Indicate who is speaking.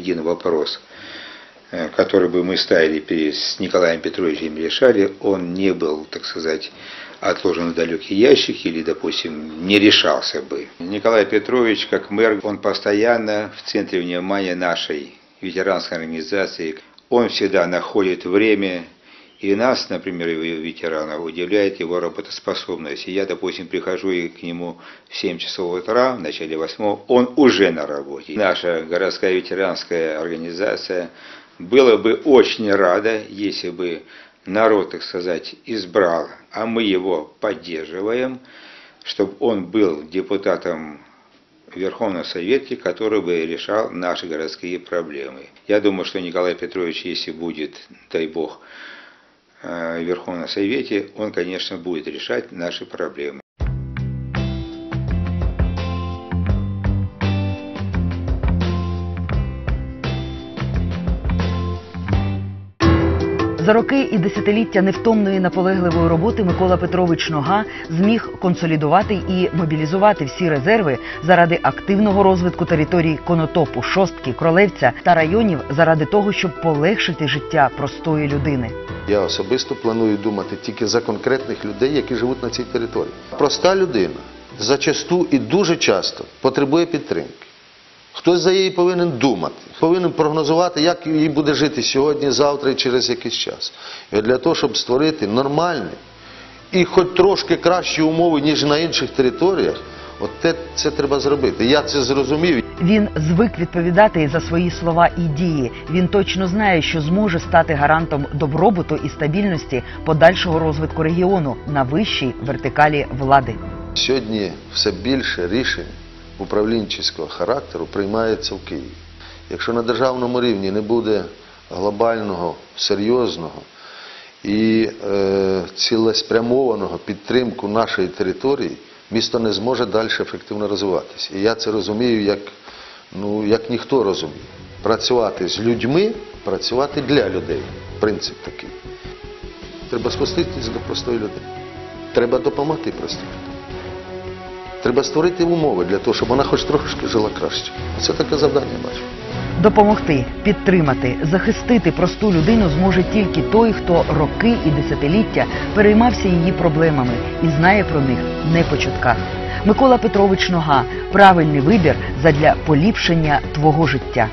Speaker 1: один вопрос, э, который бы мы ставили с Николаем Петровичем решали, он не был, так сказать, отложен в далекий ящик или, допустим, не решался бы. Николай Петрович, как мэр, он постоянно в центре внимания нашей ветеранской организации. Он всегда находит время и нас, например, ветеранов, удивляет его работоспособность. И я, допустим, прихожу и к нему в 7 часов утра, в начале 8, он уже на работе. Наша городская ветеранская организация была бы очень рада, если бы народ, так сказать, избрал, а мы его поддерживаем, чтобы он был депутатом в Верховном Совете, который бы решал наши городские проблемы. Я думаю, что Николай Петрович, если будет, дай бог, в Верховном Совете, он, конечно, будет решать наши проблемы.
Speaker 2: За роки і десятиліття невтомної наполегливої роботи Микола Петрович Нога зміг консолідувати і мобілізувати всі резерви заради активного розвитку територій Конотопу, Шостки, Кролевця та районів заради того, щоб полегшити життя простої людини.
Speaker 3: Я особисто планую думати тільки за конкретних людей, які живуть на цій території. Проста людина зачасту і дуже часто потребує підтримки. Хтось за її повинен думати, повинен прогнозувати, як їй буде жити сьогодні, завтра і через якийсь час. І для того, щоб створити нормальні і хоч трошки кращі умови, ніж на інших територіях, от те, це треба зробити. Я це зрозумів.
Speaker 2: Він звик відповідати за свої слова і дії. Він точно знає, що зможе стати гарантом добробуту і стабільності подальшого розвитку регіону на вищій вертикалі влади.
Speaker 3: Сьогодні все більше рішень управлінчого характеру приймається в Києві. Якщо на державному рівні не буде глобального, серйозного і е, цілеспрямованого підтримку нашої території, місто не зможе далі ефективно розвиватися. І я це розумію як, ну, як ніхто розуміє. Працювати з людьми, працювати для людей. Принцип такий. Треба спуститись до простої людини. Треба допомогти простій людині. Треба створити умови для того, щоб вона хоч трошки жила краще. Це таке завдання бачу.
Speaker 2: Допомогти, підтримати, захистити просту людину зможе тільки той, хто роки і десятиліття переймався її проблемами і знає про них не по чутках. Микола Петрович Нога правильний вибір задля поліпшення твого життя.